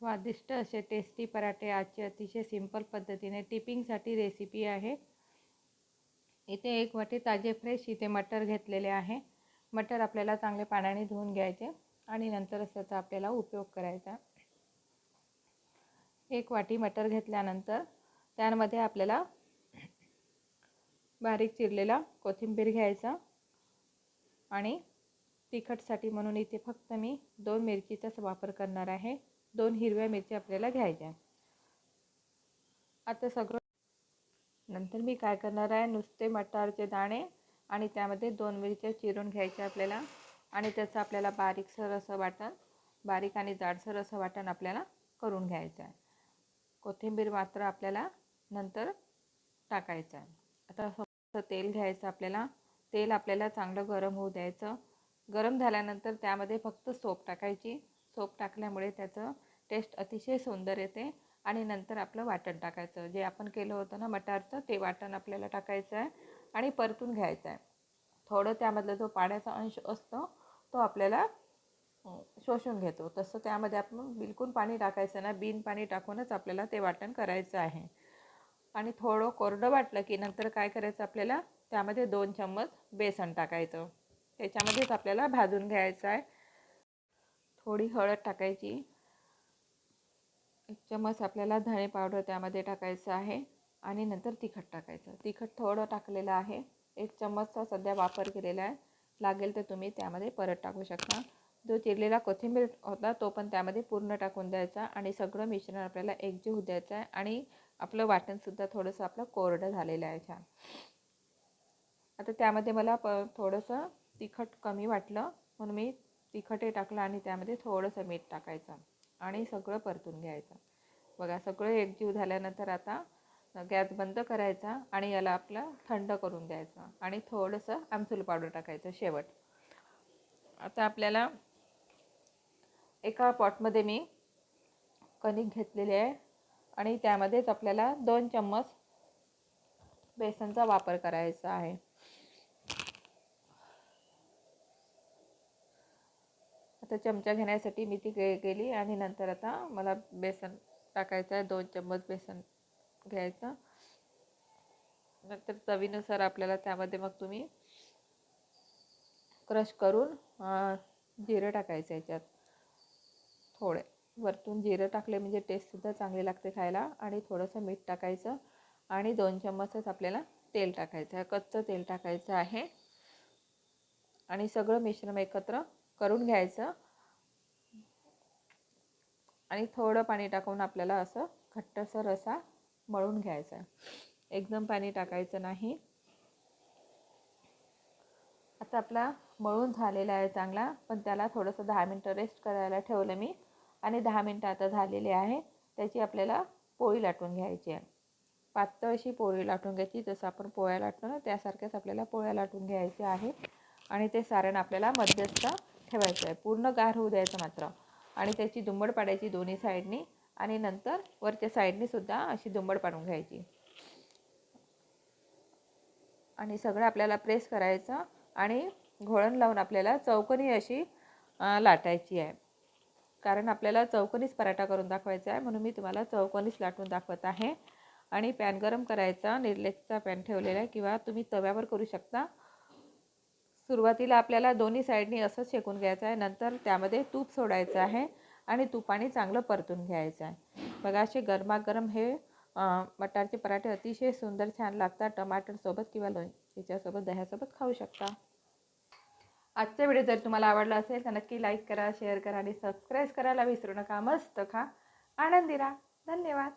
स्वादिष्ट असे टेस्टी पराठे आजची अतिशय सिंपल पद्धतीने टिपिंगसाठी रेसिपी आहे. इथे एक वाटी ताजे फ्रेश इथे मटर घेतलेले आहे. मटर आपल्याला चांगले पाण्याने धुवून घ्यायचे आणि नंतरच त्याचा आपल्याला उपयोग करायचा. एक वाटी मटर घेतल्यानंतर त्यामध्ये आपल्याला बारीक चिरलेला कोथिंबीर घ्यायचा आणि तिखटसाठी म्हणून इथे फक्त मी दोन मिरचीचाच वापर करणार आहे. दोन हिरव्या मिरची आपल्याला घ्यायच्या. आता सगळं नंतर मी काय करणार आहे? नुसते मटारचे दाणे आणि त्यामध्ये दोन मिरच्या चिरून घ्यायच्या आपल्याला. आणि त्याचं आपल्याला बारीकसर असं वाटण बारीक आणि जाडसर असं वाटण आपल्याला करून घ्यायचं आहे. कोथिंबीर मात्र आपल्याला नंतर टाकायचं आहे. आता फक्त तेल घ्यायचं आपल्याला. तेल आपल्याला चांगलं गरम होऊ द्यायचं. गरम झाल्यानंतर त्यामध्ये फक्त सोप टाकायची. सोप टाकल्यामुळे त्याचं टेस्ट अतिशय सुंदर येते. आणि नंतर आपलं वाटण टाकायचं. जे आपण केलं होतं ना मटारचं ते वाटण आपल्याला टाकायचं आहे आणि परतून घ्यायचं आहे. थोडं त्यामधला जो पाण्याचा अंश असतो तो आपल्याला शोषून घेतो. तसं त्यामध्ये आपण बिलकुल पाणी टाकायचं ना बिन पाणी टाकूनच आपल्याला ते वाटण करायचं आहे. आणि थोडं कोरडं वाटलं की नंतर काय करायचं आपल्याला? त्यामध्ये दोन चम्मच बेसन टाकायचं. त्याच्यामध्येच आपल्याला भाजून घ्यायचं आहे. थोडी हळद टाकायची. एक चम्मच आपल्याला धणे पावडर त्यामध्ये टाकायचं आहे आणि नंतर तिखट टाकायचं. तिखट थोडं टाकलेलं आहे. एक चम्मचचा सध्या वापर केलेला आहे. लागेल तर तुम्ही त्यामध्ये परत टाकू शकता. जो चिरलेला कोथिंबीर होता तो पण त्यामध्ये पूर्ण टाकून द्यायचा आणि सगळं मिश्रण आपल्याला एकजीव द्यायचं आहे आणि आपलं वाटणसुद्धा थोडंसं आपलं कोरडं झालेलं आहे छान. आता त्यामध्ये मला प थोडंसं तिखट कमी वाटलं म्हणून मी तिखटे टाकलं आणि त्यामध्ये थोडंसं मीठ टाकायचं आणि सगळं परतून घ्यायचं. बघा सगळं एकजीव झाल्यानंतर आता गॅस बंद करायचा आणि याला आपलं थंड करून द्यायचं आणि थोडंसं आमसूल पावडर टाकायचं शेवट. आता आपल्याला एका पॉटमध्ये मी कणिक घेतलेली आहे आणि त्यामध्येच आपल्याला दोन चम्मच बेसनचा वापर करायचा आहे. आता चमचा घेण्यासाठी मी ती गे गेली आणि नंतर आता मला बेसन टाकायचं आहे दोन चम्मच बेसन घ्यायचं. नंतर चवीनुसार आपल्याला त्यामध्ये मग तुम्ही क्रश करून जिरं टाकायचं याच्यात. थोडे. वरतून जिरं टाकले म्हणजे टेस्टसुद्धा चांगली लागते खायला आणि थोडंसं मीठ टाकायचं आणि दोन चम्मचच आपल्याला तेल टाकायचं आहे. कच्चं तेल टाकायचं आहे. आणि सगळं मिश्रण एकत्र करून घ्यायचं. आणि थोडं पाणी टाकून आपल्याला असं घट्टसर असा मळून घ्यायचा एकदम पाणी टाकायचं नाही. आता आपला मळून झालेला आहे चांगला पण त्याला थोडंसं दहा मिनटं रेस्ट करायला ठेवलं मी. आणि दहा मिनटं आता झालेले आहे. त्याची आपल्याला पोळी लाटून घ्यायची आहे. पातळ अशी पोळी लाटून घ्यायची जसं आपण पोळ्या लाटतो ना त्यासारख्याच आपल्याला पोळ्या लाटून घ्यायच्या आहे. आणि ते सारण आपल्याला मध्यस्थ ठेवायचं आहे पूर्ण गार होऊ द्यायचं मात्र. आणि त्याची दुंबड पाडायची दोन्ही साईडनी आणि नंतर वरच्या साईडनी सुद्धा अशी दुंबड पाडून घ्यायची. आणि सगळं आपल्याला प्रेस करायचं आणि घोळण लावून आपल्याला चौकनी अशी लाटायची आहे. कारण आपल्याला चौकोनीच पराठा करून दाखवायचा आहे. म्हणून मी तुम्हाला चौकोनीच लाटून दाखवत आहे. आणि पॅन गरम करायचा निर्लेक्सचा पॅन ठेवलेला आहे किंवा तुम्ही तव्यावर करू शकता. सुरुवातीला आपल्याला दोन्ही साईडनी असंच शेकून घ्यायचं आहे. नंतर त्यामध्ये तूप सोडायचं आहे आणि तुपाने चांगलं परतून घ्यायचं आहे. बघा असे गरमागरम हे मटारचे पराठे अतिशय सुंदर छान लागतात. टमाटरसोबत किंवा लोणच्यासोबत दह्यासोबत खाऊ शकता. आजचा व्हिडिओ जर तुम्हाला आवडला असेल तर नक्की लाईक करा शेअर करा आणि सबस्क्राईब करायला विसरू नका. मस्त खा. आनंदी राहा. धन्यवाद.